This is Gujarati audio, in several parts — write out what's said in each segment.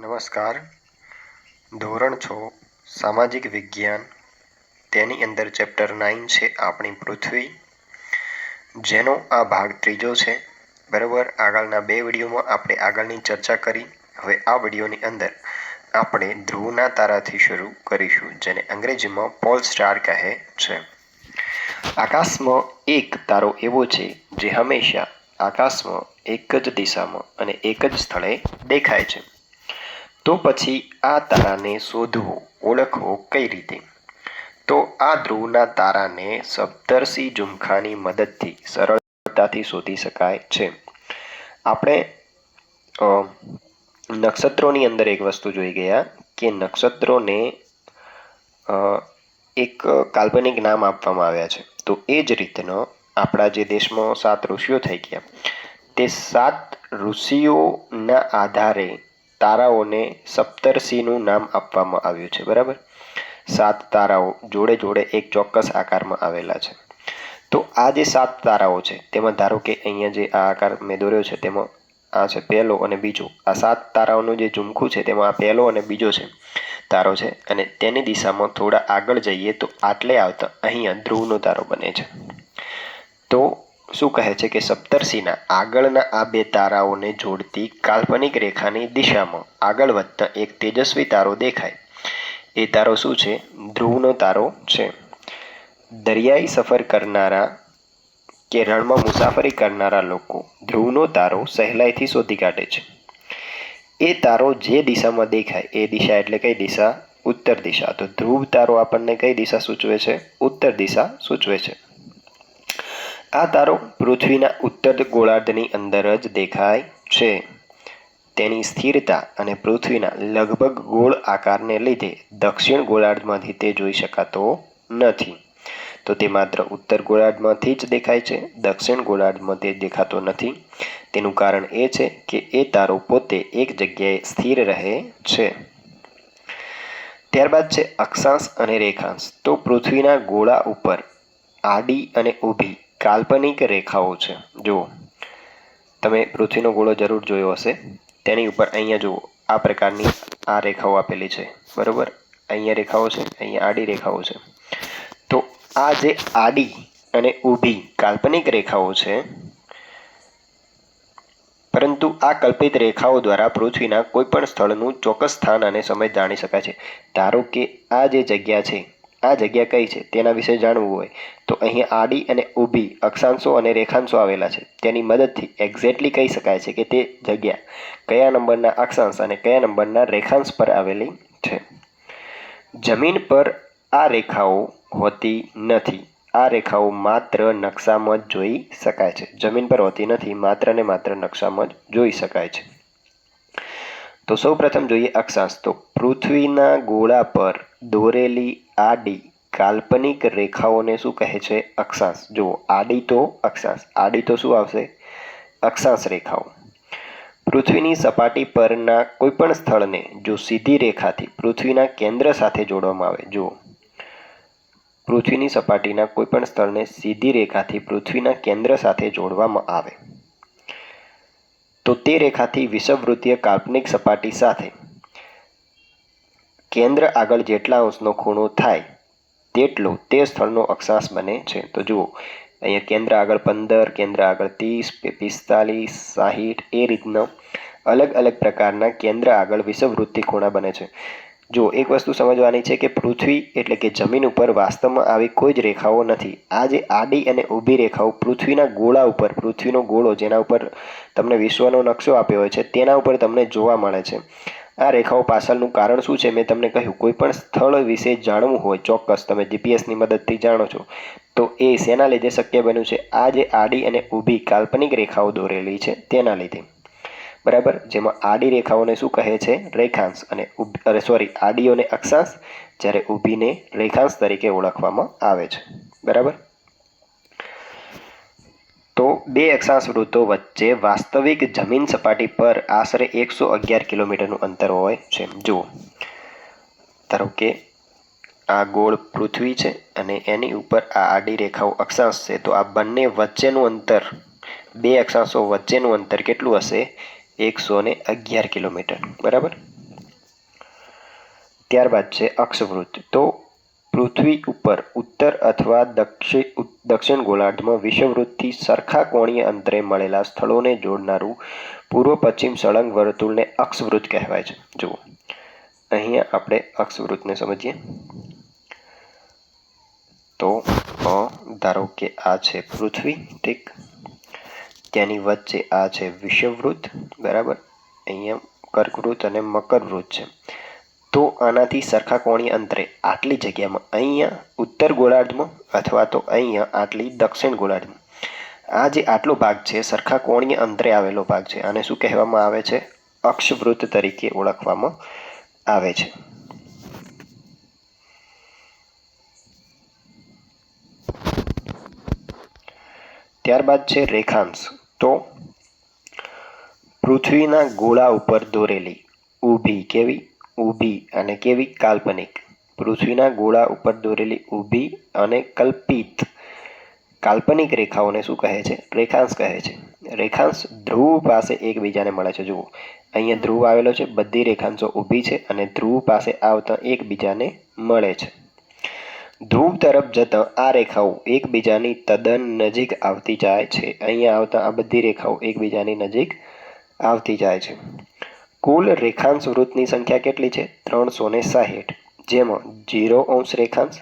નમસ્કાર. ધોરણ છ, સામાજિક વિજ્ઞાન. તેની અંદર ચેપ્ટર નાઇન છે આપણી પૃથ્વી. જેનો આ ભાગ ત્રીજો છે. બરાબર? આગળના બે વિડીયોમાં આપણે આગળની ચર્ચા કરી. હવે આ વિડીયોની અંદર આપણે ધ્રુવના તારાથી શરૂ કરીશું, જેને અંગ્રેજીમાં પોલ સ્ટાર કહે છે. આકાશમાં એક તારો એવો છે, જે હંમેશા આકાશમાં એક જ દિશામાં અને એક જ સ્થળે દેખાય છે. તો પછી આ તારાને શોધવો, ઓળખવો કઈ રીતે? તો આ ધ્રુવના તારાને સપ્તર્ષિ ઝુમખાની મદદથી સરળતાથી શોધી શકાય છે. આપણે નક્ષત્રોની અંદર એક વસ્તુ જોઈ ગયા કે નક્ષત્રોને એક કાલ્પનિક નામ આપવામાં આવ્યા છે. તો એ જ રીતનો આપણા જે દેશમાં સાત ઋષિઓ થઈ ગયા. તે સાત ઋષિઓના આધારે તારાઓને સપ્તર્ષિનું નામ આપવામાં આવ્યું છે, બરાબર? સાત તારાઓ જોડે જોડે એક ચોક્કસ આકારમાં આવેલા છે. તો આ જે સાત તારાઓ છે, તેમાં ધારો કે અહીંયા જે આ આકાર મેં દોર્યો છે, તેમાં આ છે પહેલો અને બીજો. આ સાત તારાઓનું જે ઝુમખું છે, તેમાં આ પહેલો અને બીજો છે તારો છે. અને તેની દિશામાં થોડા આગળ જઈએ તો આટલે આવતા અહીંયા ધ્રુવનો તારો બને છે. તો શું કહે છે કે સપ્તર્ષિના આગળના આ બે તારાઓને જોડતી કાલ્પનિક રેખાની દિશામાં આગળ વધતા એક તેજસ્વી તારો દેખાય. એ તારો શું છે? ધ્રુવનો તારો છે. દરિયાઈ સફર કરનારા કે રણમાં મુસાફરી કરનારા લોકો ધ્રુવનો તારો સહેલાઈથી શોધી કાઢે છે. એ તારો જે દિશામાં દેખાય, એ દિશા એટલે કઈ દિશા? ઉત્તર દિશા. તો ધ્રુવ તારો આપણને કઈ દિશા સૂચવે છે? ઉત્તર દિશા સૂચવે છે. આ તારો પૃથ્વીના ઉત્તર ગોળાર્ધની અંદર જ દેખાય છે. તેની સ્થિરતા અને પૃથ્વીના લગભગ ગોળ આકારને લીધે દક્ષિણ ગોળાર્ધમાંથી તે જોઈ શકાતો નથી. તો તે માત્ર ઉત્તર ગોળાર્ધમાંથી જ દેખાય છે, દક્ષિણ ગોળાર્ધમાં તે દેખાતો નથી. તેનું કારણ એ છે કે એ તારો પોતે એક જગ્યાએ સ્થિર રહે છે. ત્યારબાદ છે અક્ષાંશ અને રેખાંશ. તો પૃથ્વીના ગોળા ઉપર આડી અને ઊભી કાલ્પનિક રેખાઓ છે. જુઓ, તમે પૃથ્વીનો ગોળો જરૂર જોયો હશે. તેની ઉપર અહીંયા જુઓ, આ પ્રકારની આ રેખાઓ આપેલી છે. બરાબર? અહીંયા રેખાઓ છે, અહીંયા આડી રેખાઓ છે. તો આ જે આડી અને ઊભી કાલ્પનિક રેખાઓ છે, પરંતુ આ કલ્પિત રેખાઓ દ્વારા પૃથ્વીના કોઈપણ સ્થળનું ચોક્કસ સ્થાન અને સમય જાણી શકાય છે. ધારો કે આ જે જગ્યા છે, આ જગ્યા કઈ છે? તેના વિશે જાણવું હોય. તો અહીં આડી અને ઊભી અક્ષાંશો અને રેખાંશો આવેલા છે. તેની મદદથી એક્ઝેક્ટલી કહી શકાય છે કે તે જગ્યા કયા નંબરના અક્ષાંશ અને કયા નંબરના રેખાંશ પર આવેલી છે. જમીન પર આ રેખાઓ હોતી નથી. આ રેખાઓ માત્ર નકશામાં જ જોઈ શકાય છે. જમીન પર હોતી નથી, માત્ર ને માત્ર નકશામાં જ જોઈ શકાય છે. તો સૌ પ્રથમ જોઈએ અક્ષાંશ. તો પૃથ્વીના ગોળા પર દોરેલી આડી કાલ્પનિક રેખાઓને શું કહે છે? અક્ષાંશ. જુઓ આડી તો અક્ષાંશ. આડી તો શું આવશે? અક્ષાંશ રેખાઓ. પૃથ્વીની સપાટી પરના કોઈપણ સ્થળને જો સીધી રેખાથી પૃથ્વીના કેન્દ્ર સાથે જોડવામાં આવે, જુઓ. પૃથ્વીની સપાટીના કોઈપણ સ્થળને સીધી રેખાથી પૃથ્વીના કેન્દ્ર સાથે જોડવામાં આવે. તો તે રેખાથી વિષવવૃત્તીય કાલ્પનિક સપાટી સાથે કેન્દ્ર આગળ જેટલા અંશનો ખૂણો થાય તેટલો તે સ્થળનો અક્ષાંશ બને છે. તો જુઓ, અહીંયા કેન્દ્ર આગળ પંદર, કેન્દ્ર આગળ ત્રીસ પિસ્તાલીસ, સાહીઠ, એ રીતના અલગ અલગ પ્રકારના કેન્દ્ર આગળ વિશ્વવૃત્તિ ખૂણા બને છે. જો એક વસ્તુ સમજવાની છે કે પૃથ્વી એટલે કે જમીન ઉપર વાસ્તવમાં આવી કોઈ જ રેખાઓ નથી. આ જે આડી અને ઊભી રેખાઓ પૃથ્વીના ગોળા ઉપર, પૃથ્વીનો ગોળો જેના ઉપર તમને વિશ્વનો નકશો આપ્યો હોય છે, તેના ઉપર તમને જોવા મળે છે. આ રેખાઓ પાછળનું કારણ શું છે? મેં તમને કહ્યું, કોઈ પણ સ્થળ વિશે જાણવું હોય, ચોક્કસ તમે જીપીએસની મદદથી જાણો છો. તો એ શેના લીધે શક્ય બન્યું છે? આ જે આડી અને ઊભી કાલ્પનિક રેખાઓ દોરેલી છે, તેના લીધે. બરાબર? જેમાં આડી રેખાઓને શું કહે છે? રેખાંશ અને અરે સોરી આડીઓને અક્ષાંશ, જ્યારે ઊભીને રેખાંશ તરીકે ઓળખવામાં આવે છે. બરાબર? તો બે અક્ષાંશ વૃત્તો વચ્ચે વાસ્તવિક જમીન સપાટી પર આશરે એકસો અગિયાર કિલોમીટરનું અંતર હોય છે. જુઓ. ધારો કે આ ગોળ પૃથ્વી છે અને એની ઉપર આ આડી રેખાઓ અક્ષાંશ છે, તો આ બંને વચ્ચેનું અંતર, બે અક્ષાંશો વચ્ચેનું અંતર કેટલું હશે? એકસો ને અગિયાર કિલોમીટર. બરાબર? ત્યારબાદ છે અક્ષવૃત્ત તો પૃથ્વી ઉપર ઉત્તર અથવા દક્ષિણ ગોળાર્ધમાં વિષવવૃત્તથી સરખા કોણીય અંતરે મળેલા સ્થળોને જોડનારું પૂર્વ પશ્ચિમ સળંગ વર્તુળને અક્ષવૃત્ત કહેવાય છે. જુઓ. અહીંયા આપણે અક્ષવૃત્તને સમજીએ. તો ધારો કે આ છે પૃથ્વી, ઠીક? તેની વચ્ચે આ છે વિષવવૃત્ત બરાબર? અહીંયા કર્કવૃત્ત અને મકરવૃત્ત છે. તો આનાથી સરખા કોણીય અંતરે આટલી જગ્યામાં અહીંયા ઉત્તર ગોળાર્ધમાં અથવા તો અહીંયા આટલી દક્ષિણ ગોળાર્ધમાં. આ જે આટલો ભાગ છે, સરખા કોણીય અંતરે આવેલો ભાગ છે, આને શું કહેવામાં આવે છે? અક્ષવૃત્ત તરીકે ઓળખવામાં આવે છે. ત્યારબાદ છે રેખાંશ. તો પૃથ્વીના ગોળા ઉપર દોરેલી ઊભી કેવી? ઊભી અને કેવી કાલ્પનિક. પૃથ્વીના ગોળા ઉપર દોરેલી ઊભી અને કલ્પિત કાલ્પનિક રેખાઓને શું કહે છે? રેખાંશ કહે છે. રેખાંશ ધ્રુવ પાસે એકબીજાને મળે છે. જુઓ, અહીંયા ધ્રુવ આવેલો છે, બધી રેખાંશો ઊભી છે અને ધ્રુવ પાસે આવતા એકબીજાને મળે છે. ધ્રુવ તરફ જતા આ રેખાઓ એકબીજાની તદ્દન નજીક આવતી જાય છે. અહીંયા આવતા આ બધી રેખાઓ એકબીજાની નજીક આવતી જાય છે. કુલ રેખાંશ વૃત્તની સંખ્યા કેટલી છે? ત્રણસો ને સાહીઠ. જેમાં જીરો અંશ રેખાંશ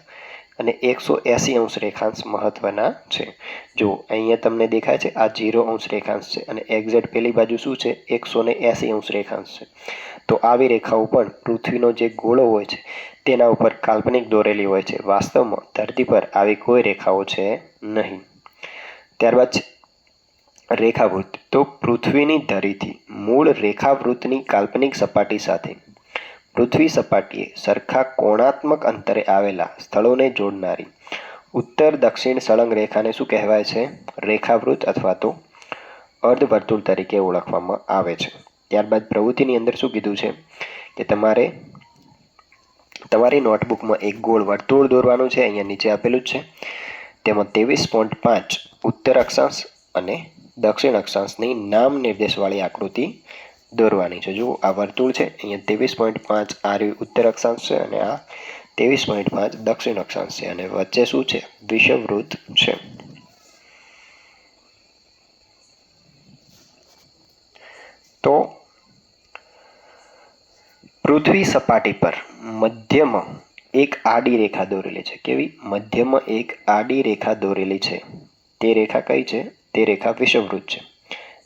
અને એકસો એંસી અંશ રેખાંશ મહત્વના છે. જો અહીંયા તમને દેખાય છે, આ જીરો અંશ રેખાંશ છે અને એક્ઝેક્ટ પેલી બાજુ શું છે? એકસો ને એંસી અંશ રેખાંશ છે. તો આવી રેખાઓ પણ પૃથ્વીનો જે ગોળો હોય છે, તેના ઉપર કાલ્પનિક દોરેલી હોય છે. વાસ્તવમાં ધરતી પર આવી કોઈ રેખાઓ છે નહીં. ત્યારબાદ રેખાવૃત્ત. તો પૃથ્વીની ધરીથી મૂળ રેખાવૃત્તની કાલ્પનિક સપાટી સાથે. પૃથ્વી સપાટીએ સરખા કોણાત્મક અંતરે આવેલા સ્થળોને જોડનારી ઉત્તર દક્ષિણ સળંગ રેખાને શું કહેવાય છે? રેખાવૃત્ત અથવા તો અર્ધવર્તુળ તરીકે ઓળખવામાં આવે છે. ત્યારબાદ પ્રવૃત્તિની અંદર શું કીધું છે? કે તમારે તમારી નોટબુકમાં એક ગોળ વર્તુળ દોરવાનું છે, અહીંયા નીચે આપેલું જ છે. તેમાં ત્રેવીસ પોઈન્ટ પાંચ ઉત્તર અક્ષાંશ અને દક્ષિણ અક્ષાંશની નામ નિર્દેશવાળી આકૃતિ દોરવાની છે. જુઓ, આ વર્તુળ છે. અહીંયા ત્રેવીસ પોઈન્ટ પાંચ આરવી ઉત્તર અક્ષાંશ છે અને આ ત્રેવીસ પોઈન્ટ પાંચ દક્ષિણ અક્ષાંશ છે. અને વચ્ચે શું છે? વિષવવૃત્ત છે. તો, પૃથ્વી સપાટી પર મધ્યમાં એક આડી રેખા દોરેલી છે. કેવી? મધ્યમાં એક આડી રેખા દોરેલી છે. તે રેખા કઈ છે? તે રેખા વિષવવૃત છે.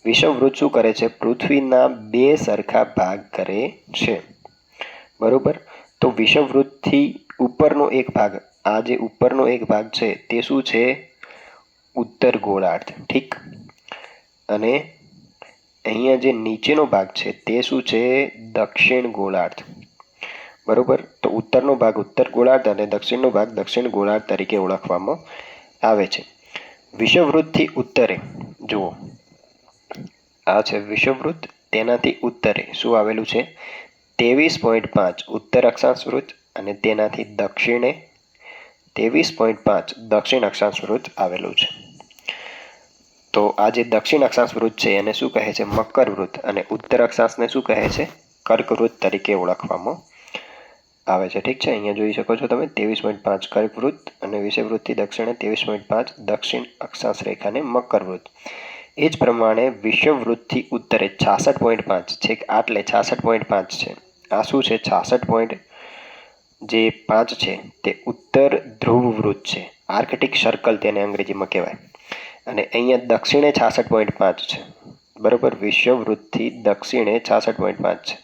વિષવવૃત શું કરે છે? પૃથ્વીના બે સરખા ભાગ કરે છે. બરોબર? તો વિષવવૃતથી ઉપરનો એક ભાગ, આ જે ઉપરનો એક ભાગ છે, તે શું છે? ઉત્તર ગોળાર્ધ. ઠીક? અને અહીંયા જે નીચેનો ભાગ છે, તે શું છે? દક્ષિણ ગોળાર્ધ. બરોબર? તો ઉત્તરનો ભાગ ઉત્તર ગોળાર્ધ અને દક્ષિણનો ભાગ દક્ષિણ ગોળાર્ધ તરીકે ઓળખવામાં આવે છે. વિષવવૃત્તથી ઉત્તરે. જુઓ. આ છે વિષવવૃત્ત તેનાથી ઉત્તરે. શું આવેલું છે? ત્રેવીસ પોઈન્ટ પાંચ ઉત્તર અક્ષાંશ વૃત્ત અને તેનાથી દક્ષિણે ત્રેવીસ પોઈન્ટ પાંચ દક્ષિણ અક્ષાંશ વૃત્ત આવેલું છે. તો આ જે દક્ષિણ અક્ષાંશ વૃત્ત છે, એને શું કહે છે? મકર વૃત્ત અને ઉત્તર અક્ષાંશને શું કહે છે? કર્કવૃત્ત તરીકે ઓળખવામાં આવે છે. ઠીક છે? અહીંયા જોઈ શકો છો તમે ત્રેવીસ પોઈન્ટ પાંચ કર્કવૃત્ત અને વિષયવૃત્તથી દક્ષિણે ત્રેવીસ પોઈન્ટ પાંચ દક્ષિણ અક્ષાંશ રેખાને મકરવૃત્ત. એ જ પ્રમાણે વિષવવૃત્તથી ઉત્તરે છાસઠ પોઈન્ટ પાંચ છેક આટલે છાસઠ પોઈન્ટ પાંચ છે. આ શું છે? છાસઠ પોઈન્ટ જે પાંચ છે તે ઉત્તર ધ્રુવ વૃત્ત છે. આર્કટિક સર્કલ તેને અંગ્રેજીમાં કહેવાય. અને અહીંયા દક્ષિણે છાસઠ પોઈન્ટ પાંચ છે. બરાબર? વિષવવૃત્તથી દક્ષિણે છાસઠ પોઈન્ટ પાંચ છે.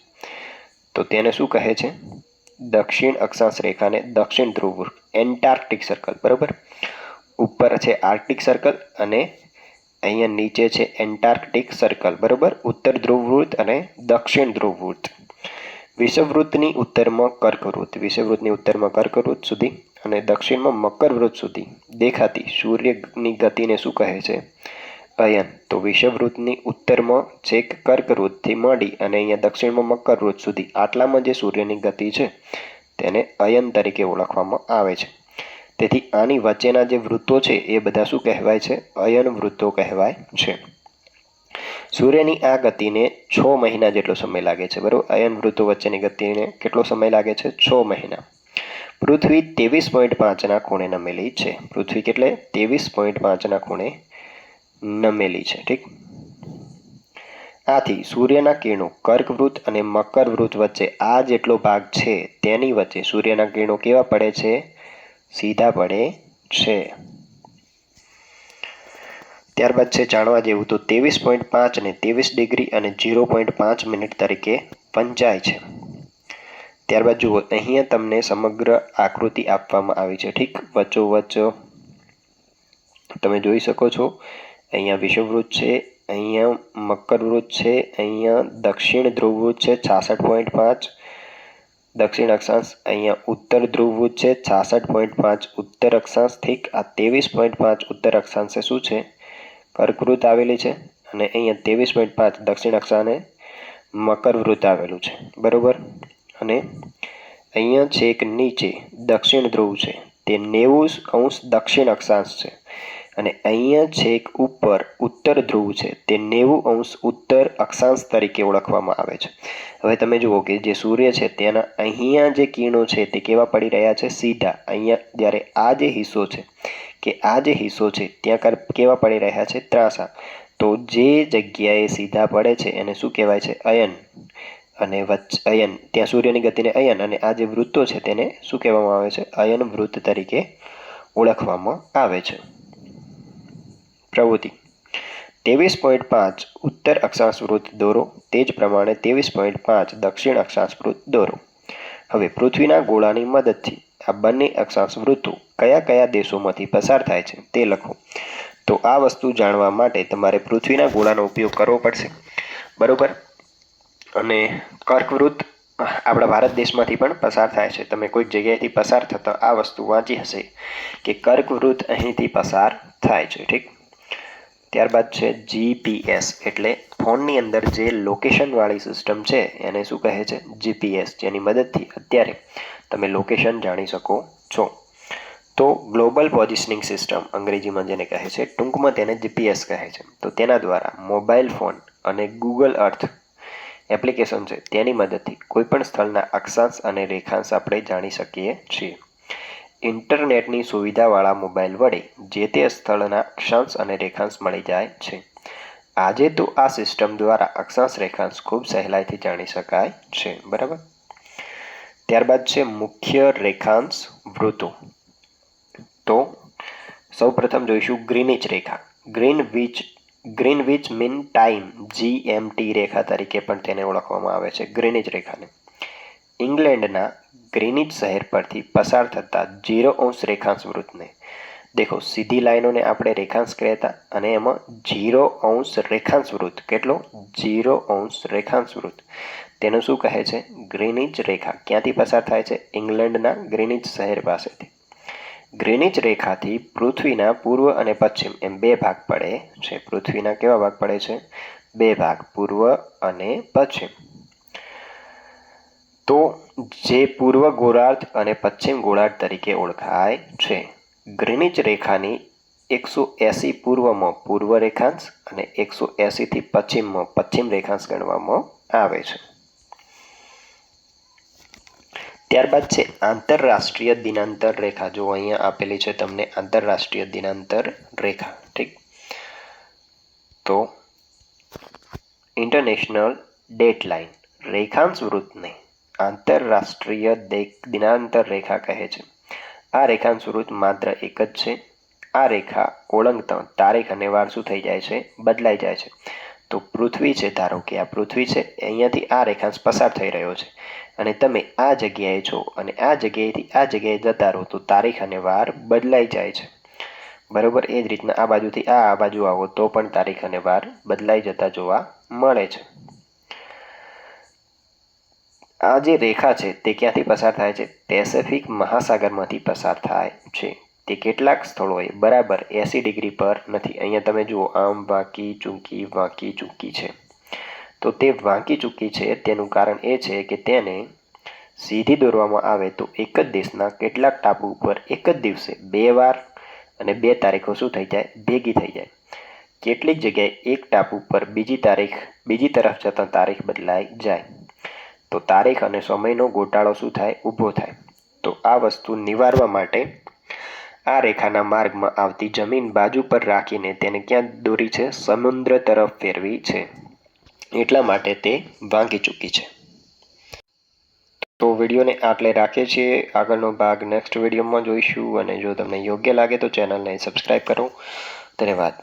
તો તેને શું કહે છે? દક્ષિણ અક્ષાંશ રેખાને દક્ષિણ ધ્રુવ એન્ટાર્કટિક સર્કલ બરાબર? ઉપર છે આર્કટિક સર્કલ અને અહીંયા નીચે છે એન્ટાર્કટિક સર્કલ બરાબર? ઉત્તર ધ્રુવ વૃત્ત અને દક્ષિણ ધ્રુવ વૃત્ત વિષવવૃત્તની ઉત્તરમાં કર્કવૃત્ત, વિષવવૃત્તની ઉત્તરમાં કર્કવૃત્ત સુધી અને દક્ષિણમાં મકરવૃત્ત સુધી દેખાતી સૂર્યની ગતિને શું કહે છે? અયન તો વિષવવૃત્તની ઉત્તરમાં છેક કર્કવૃત્તથી માંડી અને અહીંયા દક્ષિણમાં મકરવૃત્ત સુધી આટલામાં જે સૂર્યની ગતિ છે, તેને અયન તરીકે ઓળખવામાં આવે છે. તેથી આની વચ્ચેના જે વૃત્તો છે, એ બધા શું કહેવાય છે? અયન વૃત્તો કહેવાય છે. સૂર્યની આ ગતિને છ મહિના જેટલો સમય લાગે છે, બરાબર? અયન વૃત્તો વચ્ચેની ગતિને કેટલો સમય લાગે છે? છ મહિના. પૃથ્વી ત્રેવીસ પોઈન્ટ પાંચના ખૂણે નમેલી છે. પૃથ્વી કેટલે? ત્રેવીસ પોઈન્ટ પાંચના ખૂણે નમેલી છે, ઠીક? આથી સૂર્યના કિરણો કર્કવૃત અને મકરવૃત વચ્ચે આ જેટલો ભાગ છે, તેની વચ્ચે સૂર્યના કિરણો કેવા પડે છે? સીધા પડે છે. ત્યારબાદ છે જાણવા જેવું તો ત્રેવીસ પોઈન્ટ પાંચને ત્રેવીસ ડિગ્રી અને ઝીરો પોઈન્ટ પાંચ મિનિટ તરીકે વંચાય છે. ત્યારબાદ જુઓ, અહીંયા તમને સમગ્ર આકૃતિ આપવામાં આવી છે, ઠીક? વચ્ચોવચ્ચ તમે જોઈ શકો છો અહીંયા વિષુવવૃત છે, અહીંયા મકરવૃત છે, અહીંયા દક્ષિણ ધ્રુવવૃત છે, છાસઠ પોઈન્ટ પાંચ. દક્ષિણ અક્ષાંશ અહીંયા ઉત્તર ધ્રુવવૃત છે, છાસઠ પોઈન્ટ પાંચ. ઉત્તર અક્ષાંશ ઠીક આ ત્રેવીસ પોઈન્ટ પાંચ ઉત્તર અક્ષાંશે શું છે? કર્કવૃત આવેલી છે અને અહીંયા ત્રેવીસ પોઈન્ટ પાંચ દક્ષિણ અક્ષાને મકરવૃત્ત આવેલું છે. બરાબર? અને અહીંયા છેક નીચે દક્ષિણ ધ્રુવ છે. તે નેવું અંશ દક્ષિણ અક્ષાંશ છે. અને અહીંયા છેક ઉપર ઉત્તર ધ્રુવ છે. તે નેવું અંશ ઉત્તર અક્ષાંશ તરીકે ઓળખવામાં આવે છે. હવે તમે જુઓ કે જે સૂર્ય છે તેના અહીંયા જે કિરણો છે તે કેવા પડી રહ્યા છે? સીધા. અહીંયા જ્યારે આ જે હિસ્સો છે કે આ જે હિસ્સો છે ત્યાં કેવા પડી રહ્યા છે? ત્રાસા. તો જે જગ્યાએ સીધા પડે છે એને શું કહેવાય છે? અયન. અને વચ્ચ અયન. ત્યાં સૂર્યની ગતિને અયન અને આ જે વૃત્તો છે તેને શું કહેવામાં આવે છે? અયન વૃત્ત તરીકે ઓળખવામાં આવે છે. પ્રવૃત્તિ. ત્રેવીસ પોઈન્ટ પાંચ ઉત્તર અક્ષાંશ વૃત્ત દોરો. તે જ પ્રમાણે ત્રેવીસ પોઈન્ટ પાંચ દક્ષિણ અક્ષાંશ વૃત્ત દોરો. હવે પૃથ્વીના ગોળાની મદદથી આ બંને અક્ષાંશ વૃત્તો કયા કયા દેશોમાંથી પસાર થાય છે તે લખો. તો આ વસ્તુ જાણવા માટે તમારે પૃથ્વીના ગોળાનો ઉપયોગ કરવો પડશે. બરોબર? અને કર્કવૃત્ત આપણા ભારત દેશમાંથી પણ પસાર થાય છે. તમે કોઈક જગ્યાએથી પસાર થતા આ વસ્તુ વાંચી હશે કે કર્કવૃત્ત અહીંથી પસાર થાય છે. ઠીક? ત્યારબાદ છે જીપીએસ એટલે ફોનની અંદર જે લોકેશનવાળી સિસ્ટમ છે, એને શું કહે છે? જીપીએસ જેની મદદથી અત્યારે તમે લોકેશન જાણી શકો છો. તો ગ્લોબલ પોઝિશનિંગ સિસ્ટમ અંગ્રેજીમાં જેને કહે છે, ટૂંકમાં તેને જીપીએસ કહે છે. તો તેના દ્વારા મોબાઈલ ફોન અને ગૂગલ અર્થ એપ્લિકેશન છે, તેની મદદથી કોઈપણ સ્થળના અક્ષાંશ અને રેખાંશ આપણે જાણી શકીએ છીએ. ઇન્ટરનેટની સુવિધાવાળા મોબાઈલ વડે જે તે સ્થળના અક્ષાંશ અને રેખાંશ મળી જાય છે. આજે તો આ સિસ્ટમ દ્વારા અક્ષાંશ રેખાંશ ખૂબ સહેલાઈથી જાણી શકાય છે, બરાબર? ત્યારબાદ છે મુખ્ય રેખાંશ વૃત્તો. તો સૌપ્રથમ જોઈશું ગ્રીનિચ રેખા. Greenwich Greenwich mean time GMT રેખા તરીકે પણ તેને ઓળખવામાં આવે છે, ગ્રીનિચ રેખાને. ઇંગ્લેન્ડના ગ્રીનિચ શહેર પરથી પસાર થતા જીરો અંશ રેખાંશ વૃત્તને. દેખો, સીધી લાઈનોને આપણે રેખાંશ કહેતા અને એમાં જીરો અંશ રેખાંશ વૃત્ત. કેટલો? જીરો અંશ રેખાંશ વૃત્ત. તેનું શું કહે છે? ગ્રીનિચ રેખા. ક્યાંથી પસાર થાય છે? ઇંગ્લેન્ડના ગ્રીનિચ શહેર પાસેથી. ગ્રીનિચ રેખાથી પૃથ્વીના પૂર્વ અને પશ્ચિમ. એમ બે ભાગ પડે છે. પૃથ્વીના કેવા ભાગ પડે છે? બે ભાગ, પૂર્વ અને પશ્ચિમ. તો જે પૂર્વ ગોળાર્ધ અને પશ્ચિમ ગોળાર્ધ તરીકે ઓળખાય છે. ગ્રીનિચ રેખાની એકસો એંસી પૂર્વમાં પૂર્વ રેખાંશ અને એકસો એંસીથી પશ્ચિમમાં પશ્ચિમ રેખાંશ ગણવામાં આવે છે. ત્યારબાદ છે આંતરરાષ્ટ્રીય દિનાંતર રેખા. જો અહીંયા આપેલી છે તમને આંતરરાષ્ટ્રીય દિનાંતર રેખા, ઠીક? તો ઇન્ટરનેશનલ ડેટલાઇન, રેખાંશ વૃત્તને આંતરરાષ્ટ્રીય દિનાંતર રેખા કહે છે. આ રેખાંશ વૃત્ત માત્ર એક જ છે. આ રેખા ઓળંગતા તારીખ અને વાર શું થઈ જાય છે? બદલાઈ જાય છે. તો પૃથ્વી છે, ધારો કે આ પૃથ્વી છે અહીંયાથી આ રેખાંશ પસાર થઈ રહ્યો છે. અને તમે આ જગ્યાએ છો અને આ જગ્યાએથી આ જગ્યાએ જતા રહો, તો તારીખ અને વાર બદલાઈ જાય છે. બરોબર? એ જ રીતના આ બાજુથી આ આ બાજુ આવો, તો પણ તારીખ અને વાર બદલાઈ જતા જોવા મળે છે. આ જે રેખા છે, તે ક્યાંથી પસાર થાય છે? પેસેફિક મહાસાગરમાંથી પસાર થાય છે. તે કેટલાક સ્થળોએ બરાબર એંસી ડિગ્રી પર નથી. અહીંયા તમે જુઓ, આમ વાંકી ચૂંકી વાંકી ચૂંકી છે. તો તે વાંકી ચૂકી છે, તેનું કારણ એ છે કે તેને સીધી દોરવામાં આવે તો એક જ દેશના કેટલાક ટાપુ ઉપર એક જ દિવસે બે વાર અને બે તારીખો શું થઈ જાય? ભેગી થઈ જાય. કેટલીક જગ્યાએ એક ટાપુ પર બીજી તારીખ, બીજી તરફ જતાં તારીખ બદલાઈ જાય. તો તારીખ અને સમયનો ગોટાળો શું થાય? ઊભો થાય. તો આ વસ્તુ નિવારવા માટે આ રેખાના માર્ગમાં આવતી જમીન બાજુ પર રાખીને તેને ક્યાં દોરી છે? સમુદ્ર તરફ ફેરવી છે. એટલા માટે તે ભાંગી ચૂકી છે. તો વિડીયોને આટલે રાખીએ છીએ. આગળનો ભાગ નેક્સ્ટ વિડીયોમાં જોઈશું. અને જો તમને યોગ્ય લાગે તો ચેનલને સબસ્ક્રાઈબ કરો. ધન્યવાદ.